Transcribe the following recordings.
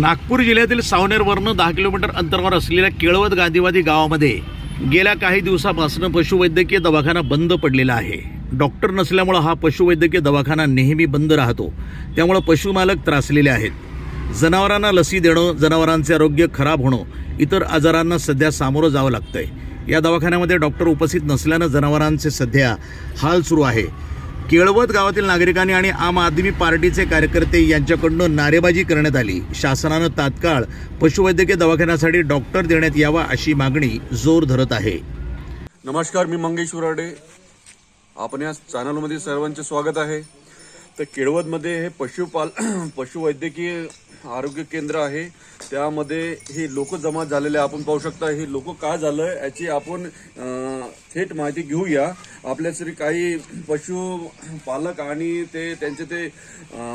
नागपूर जिल्ह्यातील सावनेरवरनं दहा किलोमीटर अंतरावर असलेल्या केळवद गांधीवादी गावामध्ये गेल्या काही दिवसापासून पशुवैद्यकीय दवाखाना बंद पडलेला आहे. डॉक्टर नसल्यामुळं हा पशुवैद्यकीय दवाखाना नेहमी बंद राहतो. त्यामुळं पशुमालक त्रासलेले आहेत. जनावरांना लसी देणं जनावरांचे आरोग्य खराब होणं इतर आजारांना सध्या सामोरं जावं लागतंय. या दवाखान्यामध्ये डॉक्टर उपस्थित नसल्यानं जनावरांचे सध्या हाल सुरू आहे. केळवत गावातील नागरिकांनी आणि आम आदमी पार्टीचे कार्यकर्ते यांच्याकडून नारेबाजी करण्यात आली. शासनानं तात्काळ पशुवैद्यकीय दवाखान्यासाठी डॉक्टर देण्यात यावा अशी मागणी जोर धरत आहे. नमस्कार मी मंगेश उराडे. आपण या चॅनलमध्ये सर्वांचे स्वागत आहे. तर केळवतमध्ये हे पशुपाल पशुवैद्यकीय आरोग्य केंद्र आहे. त्यामध्ये हे लोक जमा झालेले आपण पाहू शकता. हे लोक का झालं याची आपण थेट माहिती घेऊया. आपल्या तरी काही पशुपालक आणि ते त्यांचे ते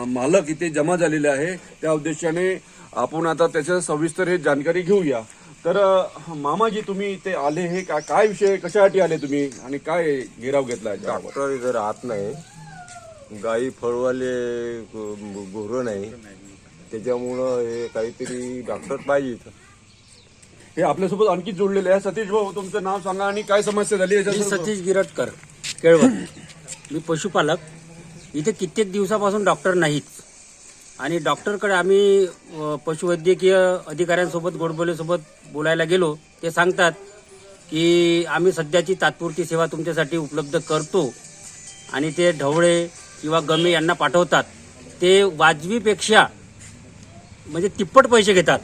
मालक इथे जमा झालेले आहे. त्या उद्देशाने आपण आता त्याच्या सविस्तर हे जानकारी घेऊया. तर मामाजी तुम्ही इथे आले हे का- काय विषय कशासाठी आले तुम्ही आणि काय घेराव घेतला याच्यावर? डॉक्टर राहत नाही. गाई फळवाले गोरं नाही. त्याच्यामुळं हे काहीतरी डॉक्टर पाहिजे इथं. हे आपल्यासोबत आणखी जोडलेले आहे. सतीश भाऊ तुमचं नाव सांगा आणि काय समस्या झाली मी याच्यासोबत? सतीश गिरटकर केळवण. मी पशुपालक. इथे कित्येक दिवसापासून डॉक्टर नाहीत. आणि डॉक्टरकडे आम्ही अ, पशुवैद्यकीय अधिकाऱ्यांसोबत गोडबोलेसोबत बोलायला गेलो. ते सांगतात की आम्ही सध्याची तात्पुरती सेवा तुमच्यासाठी उपलब्ध करतो. आणि ते ढवळे किंवा गमे यांना पाठवतात. ते वाजवीपेक्षा म्हणजे तिप्पट पैसे घेतात.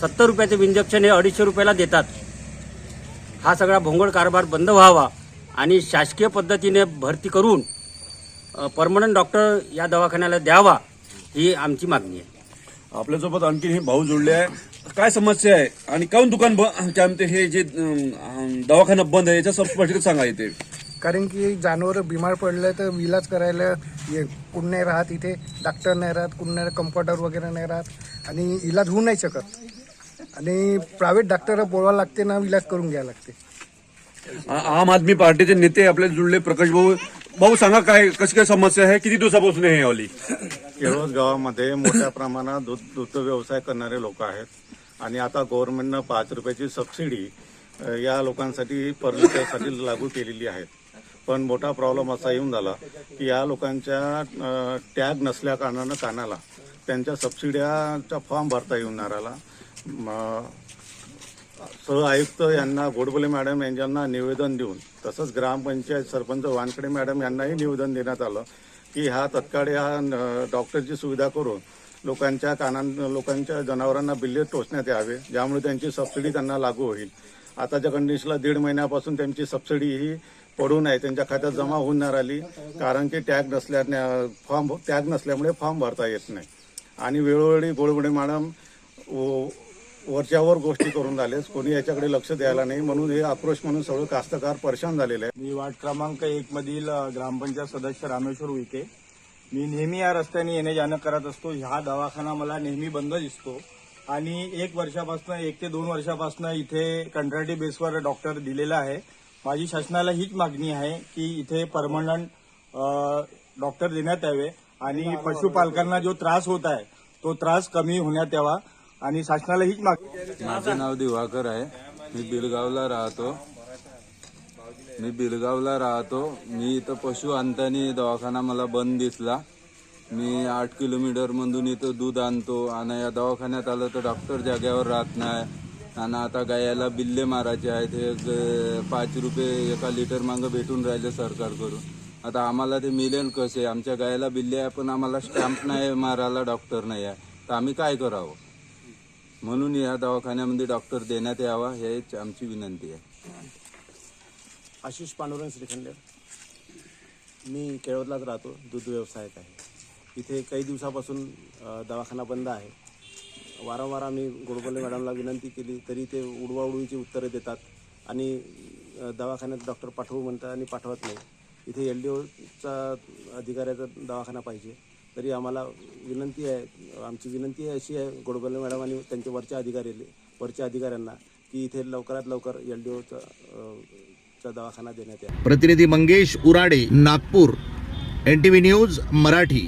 सत्तर रुपयाचे इंजेक्शन हे अडीचशे रुपयाला देतात. हा सगळा भोंगळ कारभार बंद व्हावा आणि शासकीय पद्धतीने भरती करून परमनंट डॉक्टर या दवाखान्याला द्यावा ही आमची मागणी आहे. आपल्यासोबत आणखी हे भाऊ जोडले आहे. काय समस्या आहे? आणि काऊन दुकान ब- काय म्हणते हे जे दवाखाना बंद आहे याच्या स्पष्ट सांगा इथे. कारण की जनावर बिमार पडलं तर इलाज करायला ये- कोण नाही राहत इथे. डॉक्टर नाही राहत कोण नाही कम्पाउंडर वगैरे नाही राहत. आणि इलाज होऊ नाही शकत. आणि प्रायव्हेट डॉक्टर बोलावं लागते ना इलाज करून घ्यावं लागते. आम आदमी पार्टीचे नेते आपल्याला जुळले प्रकाश भाऊ. भाऊ सांगा काय कशी काय समस्या आहे? किती दिवसापासून आहे हे वाली केळवद गावामध्ये मोठ्या प्रमाणात दूध दुग्ध व्यवसाय करणारे लोक आहेत. आणि आता गव्हर्नमेंटनं पाच रुपयाची सबसिडी अ, या लोकांसाठी परमिटसाठी लागू केलेली आहे. पण मोठा प्रॉब्लेम असा येऊन झाला की या लोकांच्या टॅग नसल्या कारणानं कानाला त्यांच्या सबसिड्याचा फॉर्म भरता येऊन नाही राहिला. सह आयुक्त यांना गोडबोले मॅडम यांना निवेदन देऊन तसंच ग्रामपंचायत सरपंच वानकडे मॅडम यांनाही निवेदन देण्यात आलं की हा तत्काळ या डॉक्टरची सुविधा करून लोकांच्या कानां लोकांच्या जनावरांना बिल्ले टोचण्यात यावे ज्यामुळे त्यांची सबसिडी त्यांना लागू होईल. आताच्या कंडिशनला दीड महिन्यापासून त्यांची सबसिडी ही पडून आहे त्यांच्या खात्यात जमा होऊन नाही राहिली कारण की टॅग नसल्या फॉर्म टॅग नसल्यामुळे फॉर्म भरता येत नाही. आणि वेळोवेळी गोडबोडे मॅडम व- वरच्यावर गोष्टी करून झालेस कोणी याच्याकडे लक्ष द्यायला नाही. म्हणून हे आक्रोश म्हणून सगळं कास्तकार परेशान झालेले आहे. मी वार्ड क्रमांक एक मधील ग्रामपंचायत सदस्य रामेश्वर उईके. मी नेहमी या रस्त्याने येणे जाणं करत असतो. हा दवाखाना मला नेहमी बंद दिसतो. आणि एक वर्षापासून एक ते दोन वर्षापासून इथे कंत्राटी बेसवर डॉक्टर दिलेला आहे. माझी शासनाला हीच मागणी आहे की इथे परमनंट डॉक्टर देण्यात यावे. आणि पशुपालकांना जो त्रास होत आहे तो त्रास कमी होण्यात यावा. आणि शासनाला हीच मागणी. माझं नाव दिवाकर आहे. मी बिलगावला राहतो. मी बिलगावला राहतो. मी इथं पशु आणताना दवाखाना मला बंद दिसला. मी आठ किलोमीटर मधून इथं दूध आणतो. आणि या दवाखान्यात आलं तर डॉक्टर जाग्यावर राहत नाही. आणि आता गायाला बिल्ले मारायचे आहेत. हे पाच रुपये एका लिटर मागं भेटून राहिले सरकारकडून. आता आम्हाला ते मिळेल कसे? आमच्या गायाला बिल्ले आहे पण आम्हाला स्टॅम्प नाही मारायला डॉक्टर नाही आहे. तर आम्ही काय करावं? म्हणून या दवाखान्यामध्ये डॉक्टर देण्यात यावा हेच आमची विनंती आहे. आशिष पांडुरंग श्रीखंडे मी केळवदलाच राहतो दूध व्यवसायक आहे. इथे काही दिवसापासून दवाखाना बंद आहे. वारंवार आम्ही गोडबोले मॅडमला विनंती केली तरी ते उडवाउडवीची उत्तरे देतात आणि दवाखान्यात डॉक्टर पाठवू म्हणतात आणि पाठवत नाही. इथे एल डी ओचा अधिकाऱ्याचा दवाखाना पाहिजे. तरी आम्हाला विनंती आहे आमची विनंती अशी आहे गोडबोले मॅडम आणि त्यांच्या वरच्या अधिकारी वरच्या अधिकाऱ्यांना की इथे लवकरात लवकर एल डी ओचा चा दवाखाना देण्यात या प्रतिनिधी Mangesh Urade Nagpur. N T V news Marathi.